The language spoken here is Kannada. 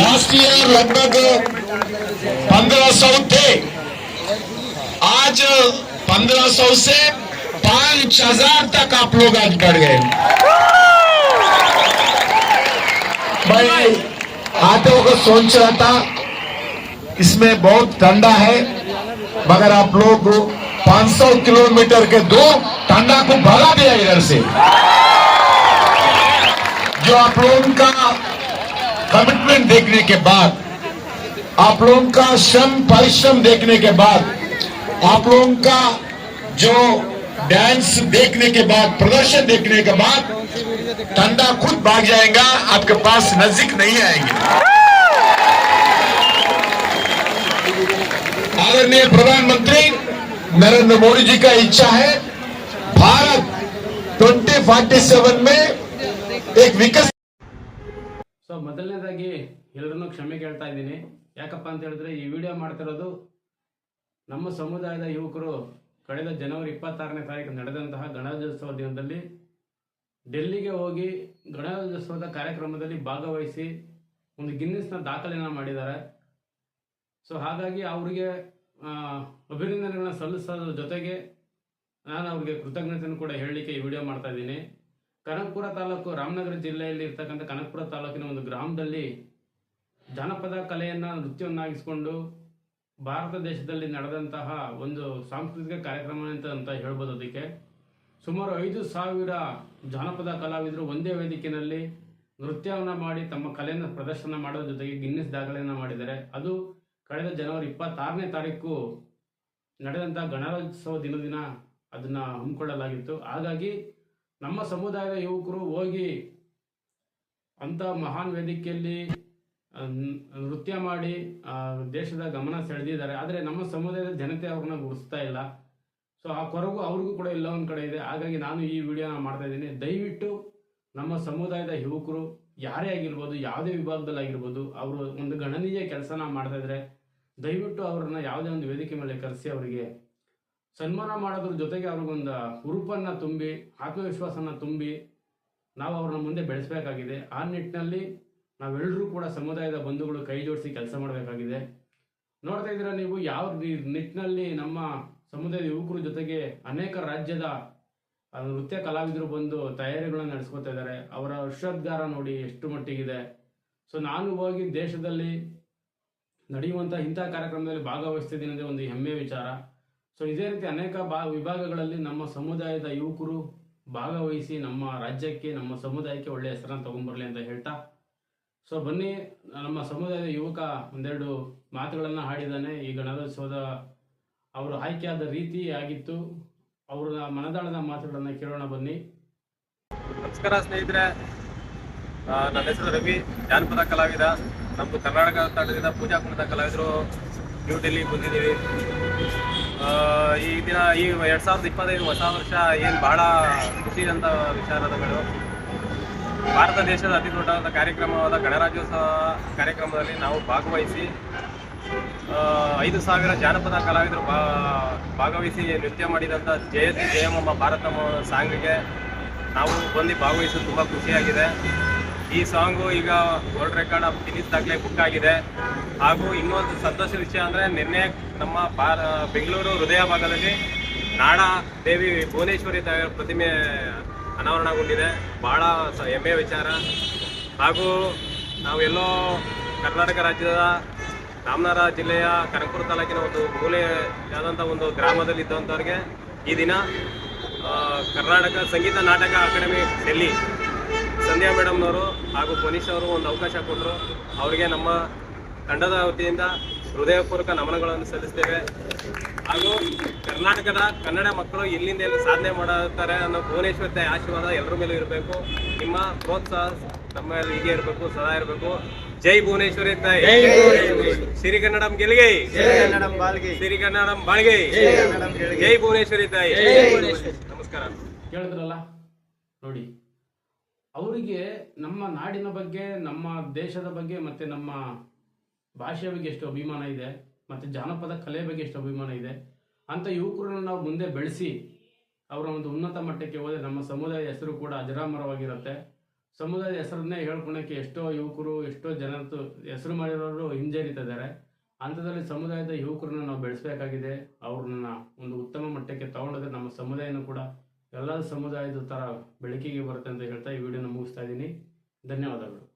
लास्ट ईयर लगभग पंद्रह सौ थे। आज पंद्रह सौ से पाँच हज़ार तक आप लोग आज बढ़ गए। मैं आते वक्त सोच रहा था, इसमें बहुत ठंडा है, मगर आप लोग 500 किलोमीटर के दो ठंडा को भगा दिया इधर से। जो आप लोगों का कमिटमेंट देखने के बाद, आप लोगों का श्रम परिश्रम देखने के बाद, आप लोगों का जो डांस देखने के बाद, प्रदर्शन देखने के बाद ठंडा खुद भाग जाएगा, आपके पास नज़दीक नहीं आएँगे। आदरणीय प्रधानमंत्री नरेंद्र मोदी जी का इच्छा है, भारत 2047 में एक विकसित ಮೊದಲನೇದಾಗಿ ಎಲ್ಲರನ್ನೂ ಕ್ಷಮೆ ಕೇಳ್ತಾ ಇದ್ದೀನಿ. ಯಾಕಪ್ಪ ಅಂತ ಹೇಳಿದ್ರೆ ಈ ವಿಡಿಯೋ ಮಾಡ್ತಿರೋದು ನಮ್ಮ ಸಮುದಾಯದ ಯುವಕರು ಕಳೆದ ಜನವರಿ ಇಪ್ಪತ್ತಾರನೇ ತಾರೀಕು ನಡೆದಂತಹ ಗಣರಾಜ್ಯೋತ್ಸವ ದಿನದಲ್ಲಿ ಡೆಲ್ಲಿಗೆ ಹೋಗಿ ಗಣರಾಜ್ಯೋತ್ಸವದ ಕಾರ್ಯಕ್ರಮದಲ್ಲಿ ಭಾಗವಹಿಸಿ ಒಂದು ಗಿನ್ನಿಸ್ನ ದಾಖಲೆಯನ್ನು ಮಾಡಿದ್ದಾರೆ. ಸೊ ಹಾಗಾಗಿ ಅವರಿಗೆ ಅಭಿನಂದನೆಗಳನ್ನ ಸಲ್ಲಿಸೋದ್ರ ಜೊತೆಗೆ ನಾನು ಅವ್ರಿಗೆ ಕೃತಜ್ಞತೆಯನ್ನು ಕೂಡ ಹೇಳಲಿಕ್ಕೆ ಈ ವಿಡಿಯೋ ಮಾಡ್ತಾ ಇದ್ದೀನಿ. ಕನಕಪುರ ತಾಲೂಕು, ರಾಮನಗರ ಜಿಲ್ಲೆಯಲ್ಲಿ ಇರ್ತಕ್ಕಂಥ ಕನಕಪುರ ತಾಲೂಕಿನ ಒಂದು ಗ್ರಾಮದಲ್ಲಿ ಜಾನಪದ ಕಲೆಯನ್ನ ನೃತ್ಯವನ್ನಾಗಿಸಿಕೊಂಡು ಭಾರತ ದೇಶದಲ್ಲಿ ನಡೆದಂತಹ ಒಂದು ಸಾಂಸ್ಕೃತಿಕ ಕಾರ್ಯಕ್ರಮ ಅಂತ ಅಂತ ಹೇಳ್ಬೋದು ಅದಕ್ಕೆ. ಸುಮಾರು ಐದು ಸಾವಿರ ಜಾನಪದ ಕಲಾವಿದರು ಒಂದೇ ವೇದಿಕೆಯಲ್ಲಿ ನೃತ್ಯವನ್ನು ಮಾಡಿ ತಮ್ಮ ಕಲೆಯನ್ನು ಪ್ರದರ್ಶನ ಮಾಡೋದ್ರ ಜೊತೆಗೆ ಗಿನ್ನಿಸ್ ದಾಖಲೆಯನ್ನು ಮಾಡಿದ್ದಾರೆ. ಅದು ಕಳೆದ ಜನವರಿ ಇಪ್ಪತ್ತಾರನೇ ತಾರೀಕು ನಡೆದಂತಹ ಗಣರಾಜ್ಯೋತ್ಸವ ದಿನದಿನ ದಿನ ಅದನ್ನ ಹಮ್ಮಿಕೊಳ್ಳಲಾಗಿತ್ತು. ಹಾಗಾಗಿ ನಮ್ಮ ಸಮುದಾಯದ ಯುವಕರು ಹೋಗಿ ಅಂತ ಮಹಾನ್ ವೇದಿಕೆಯಲ್ಲಿ ನೃತ್ಯ ಮಾಡಿ ದೇಶದ ಗಮನ ಸೆಳೆದಿದ್ದಾರೆ. ಆದರೆ ನಮ್ಮ ಸಮುದಾಯದ ಜನತೆ ಅವ್ರನ್ನ ಗುರುತಿಸ್ತಾ ಇಲ್ಲ. ಸೊ ಆ ಕೊರಗು ಅವ್ರಿಗೂ ಕೂಡ ಇಲ್ಲ ಒಂದು ಕಡೆ ಇದೆ. ಹಾಗಾಗಿ ನಾನು ಈ ವಿಡಿಯೋನ ಮಾಡ್ತಾ ಇದ್ದೀನಿ. ದಯವಿಟ್ಟು ನಮ್ಮ ಸಮುದಾಯದ ಯುವಕರು, ಯಾರೇ ಆಗಿರ್ಬೋದು, ಯಾವುದೇ ವಿಭಾಗದಲ್ಲಿ ಆಗಿರ್ಬೋದು, ಅವರು ಒಂದು ಗಣನೀಯ ಕೆಲಸನ ಮಾಡ್ತಾ ಇದ್ರೆ ದಯವಿಟ್ಟು ಅವ್ರನ್ನ ಯಾವುದೇ ಒಂದು ವೇದಿಕೆ ಮೇಲೆ ಕರೆಸಿ ಅವರಿಗೆ ಸನ್ಮಾನ ಮಾಡೋದ್ರ ಜೊತೆಗೆ ಅವ್ರಿಗೊಂದು ಹುರುಪನ್ನ ತುಂಬಿ, ಆತ್ಮವಿಶ್ವಾಸನ ತುಂಬಿ ನಾವು ಅವ್ರನ್ನ ಮುಂದೆ ಬೆಳೆಸಬೇಕಾಗಿದೆ. ಆ ನಿಟ್ಟಿನಲ್ಲಿ ನಾವೆಲ್ಲರೂ ಕೂಡ ಸಮುದಾಯದ ಬಂಧುಗಳು ಕೈ ಜೋಡಿಸಿ ಕೆಲಸ ಮಾಡಬೇಕಾಗಿದೆ. ನೋಡ್ತಾ ಇದ್ದೀರಾ ನೀವು, ಯಾವ ನಿಟ್ಟಿನಲ್ಲಿ ನಮ್ಮ ಸಮುದಾಯದ ಯುವಕರ ಜೊತೆಗೆ ಅನೇಕ ರಾಜ್ಯದ ನೃತ್ಯ ಕಲಾವಿದರು ಬಂದು ತಯಾರಿಗಳನ್ನ ನಡೆಸ್ಕೊತಾ ಇದ್ದಾರೆ. ಅವರ ಹರ್ಷೋದ್ಗಾರ ನೋಡಿ ಎಷ್ಟು ಮಟ್ಟಿಗಿದೆ. ಸೊ ನಾನು ಹೋಗಿ ದೇಶದಲ್ಲಿ ನಡೆಯುವಂಥ ಇಂಥ ಕಾರ್ಯಕ್ರಮದಲ್ಲಿ ಭಾಗವಹಿಸ್ತಿದ್ದೀನಿ ಒಂದು ಹೆಮ್ಮೆಯ ವಿಚಾರ. ಸೊ ಇದೇ ರೀತಿ ಅನೇಕ ಬಾ ವಿಭಾಗಗಳಲ್ಲಿ ನಮ್ಮ ಸಮುದಾಯದ ಯುವಕರು ಭಾಗವಹಿಸಿ ನಮ್ಮ ರಾಜ್ಯಕ್ಕೆ, ನಮ್ಮ ಸಮುದಾಯಕ್ಕೆ ಒಳ್ಳೆಯ ಹೆಸರನ್ನು ತಗೊಂಡ್ಬರ್ಲಿ ಅಂತ ಹೇಳ್ತಾ. ಸೊ ಬನ್ನಿ, ನಮ್ಮ ಸಮುದಾಯದ ಯುವಕ ಒಂದೆರಡು ಮಾತುಗಳನ್ನು ಹಾಡಿದ್ದಾನೆ. ಈ ಗಣರಾಜ್ಯೋತ್ಸವದ ಅವರು ಆಯ್ಕೆಯಾದ ರೀತಿ ಆಗಿತ್ತು. ಅವರ ಮನದಾಳದ ಮಾತುಗಳನ್ನು ಕೇಳೋಣ ಬನ್ನಿ. ನಮಸ್ಕಾರ ಸ್ನೇಹಿತರೆ. ನನ್ನ ಹೆಸರು ರವಿ. ಜಾನಪದ ಕಲಾವಿದ. ನಮ್ಮದು ಕರ್ನಾಟಕ ತಂಡದಿಂದ ಪೂಜಾ ಕುಣಿತ ಕಲಾವಿದರು ನ್ಯೂ ಡೆಲ್ಲಿ ಬಂದಿದ್ದೀವಿ. ಈ ದಿನ, ಈ ಎರಡ್ ಸಾವಿರದ ಇಪ್ಪತ್ತೈದು ಹೊಸ ವರ್ಷ ಏನು ಬಹಳ ಖುಷಿ ಅಂತ ವಿಚಾರಗಳು ಭಾರತ ದೇಶದ ಅತಿ ದೊಡ್ಡವಾದ ಕಾರ್ಯಕ್ರಮವಾದ ಗಣರಾಜ್ಯೋತ್ಸವ ಕಾರ್ಯಕ್ರಮದಲ್ಲಿ ನಾವು ಭಾಗವಹಿಸಿ ಐದು ಸಾವಿರ ಜಾನಪದ ಕಲಾವಿದರು ಭಾ ಭಾಗವಹಿಸಿ ನೃತ್ಯ ಮಾಡಿದಂಥ ಜಯತಿ ಜಯಮಮ್ಮ ಭಾರತಮ್ಮ ಸಾಂಗ್ಗೆ ನಾವು ಬಂದು ಭಾಗವಹಿಸಲು ತುಂಬ ಖುಷಿಯಾಗಿದೆ. ಈ ಸಾಂಗು ಈಗ ವರ್ಲ್ಡ್ ರೆಕಾರ್ಡ್ ಆಫ್ ಗಿನ್ನಿಸ್ ದಾಖಲೆ ಬುಕ್ ಆಗಿದೆ. ಹಾಗೂ ಇನ್ನೊಂದು ಸಂತೋಷ ವಿಷಯ ಅಂದರೆ ನಿನ್ನೆ ನಮ್ಮ ಭಾರ, ಬೆಂಗಳೂರು ಹೃದಯ ಭಾಗದಲ್ಲಿ ನಾಡ ದೇವಿ ಭುವನೇಶ್ವರಿ ತಾಯಿಯ ಪ್ರತಿಮೆ ಅನಾವರಣಗೊಂಡಿದೆ. ಭಾಳ ಹೆಮ್ಮೆಯ ವಿಚಾರ. ಹಾಗೂ ನಾವೆಲ್ಲೋ ಕರ್ನಾಟಕ ರಾಜ್ಯದ ರಾಮನಗರ ಜಿಲ್ಲೆಯ ಕನಕಪುರ ತಾಲೂಕಿನ ಒಂದು ಮೂಲೆಯಾದಂಥ ಒಂದು ಗ್ರಾಮದಲ್ಲಿ ಇದ್ದಂಥವ್ರಿಗೆ ಈ ದಿನ ಕರ್ನಾಟಕ ಸಂಗೀತ ನಾಟಕ ಅಕಾಡೆಮಿ, ಡೆಲ್ಲಿ ಸಂಧ್ಯಾ ಮೇಡಮ್ನವರು ಹಾಗೂ ಪುನೀಶ್ ಅವರು ಒಂದು ಅವಕಾಶ ಕೊಟ್ಟರು. ಅವರಿಗೆ ನಮ್ಮ ತಂಡದ ವತಿಯಿಂದ ಹೃದಯಪೂರ್ವಕ ನಮನಗಳನ್ನು ಸಲ್ಲಿಸ್ತೇವೆ. ಹಾಗೂ ಕರ್ನಾಟಕದ ಕನ್ನಡ ಮಕ್ಕಳು ಇಲ್ಲಿಂದ ಎಲ್ಲಿ ಸಾಧನೆ ಮಾಡುತ್ತಾರೆ ಅನ್ನೋ ಭುವನೇಶ್ವರ ತಾಯಿ ಆಶೀರ್ವಾದ ಎಲ್ಲರ ಮೇಲೂ ಇರಬೇಕು. ನಿಮ್ಮ ಪ್ರೋತ್ಸಾಹ ನಮ್ಮ ಹೀಗೆ ಇರಬೇಕು ಸದಾ ಇರಬೇಕು. ಜೈ ಭುವನೇಶ್ವರಿ ತಾಯಿ. ಸಿರಿ ಕನ್ನಡಂ ಗೆಲ್ಗೆ. ಸಿರಿ ಕನ್ನಡಂ ಬಾಳ್ಗೆ. ಜೈ ಭುವನೇಶ್ವರಿ ತಾಯಿ. ನಮಸ್ಕಾರ. ಕೇಳಿದ್ರಲ್ಲ ನೋಡಿ. ಅವರಿಗೆ ನಮ್ಮ ನಾಡಿನ ಬಗ್ಗೆ, ನಮ್ಮ ದೇಶದ ಬಗ್ಗೆ, ಮತ್ತೆ ನಮ್ಮ ಭಾಷೆಯ ಬಗ್ಗೆ ಎಷ್ಟು ಅಭಿಮಾನ ಇದೆ, ಮತ್ತೆ ಜಾನಪದ ಕಲೆ ಬಗ್ಗೆ ಎಷ್ಟು ಅಭಿಮಾನ ಇದೆ. ಅಂತ ಯುವಕರನ್ನು ನಾವು ಮುಂದೆ ಬೆಳೆಸಿ, ಅವರ ಒಂದು ಉನ್ನತ ಮಟ್ಟಕ್ಕೆ ಹೋದರೆ ನಮ್ಮ ಸಮುದಾಯದ ಹೆಸರು ಕೂಡ ಅಜರಾಮರವಾಗಿರುತ್ತೆ. ಸಮುದಾಯದ ಹೆಸರನ್ನೇ ಹೇಳ್ಕೊಳಕ್ಕೆ ಎಷ್ಟೋ ಯುವಕರು, ಎಷ್ಟೋ ಜನರು ಹೆಸರು ಮಾಡಿರೋರು ಹಿಂಜರಿತಿದ್ದಾರೆ ಅಂಥದ್ರಲ್ಲಿ ಸಮುದಾಯದ ಯುವಕರನ್ನ ನಾವು ಬೆಳೆಸಬೇಕಾಗಿದೆ. ಅವ್ರನ್ನ ಒಂದು ಉತ್ತಮ ಮಟ್ಟಕ್ಕೆ ತಗೊಂಡೋದ್ರೆ ನಮ್ಮ ಸಮುದಾಯನೂ ಕೂಡ ಎಲ್ಲ ಸಮುದಾಯದ ಥರ ಬೆಳಕಿಗೆ ಬರುತ್ತೆ ಅಂತ ಹೇಳ್ತಾ ಈ ವಿಡಿಯೋನ ಮುಗಿಸ್ತಾ ಇದ್ದೀನಿ. ಧನ್ಯವಾದಗಳು.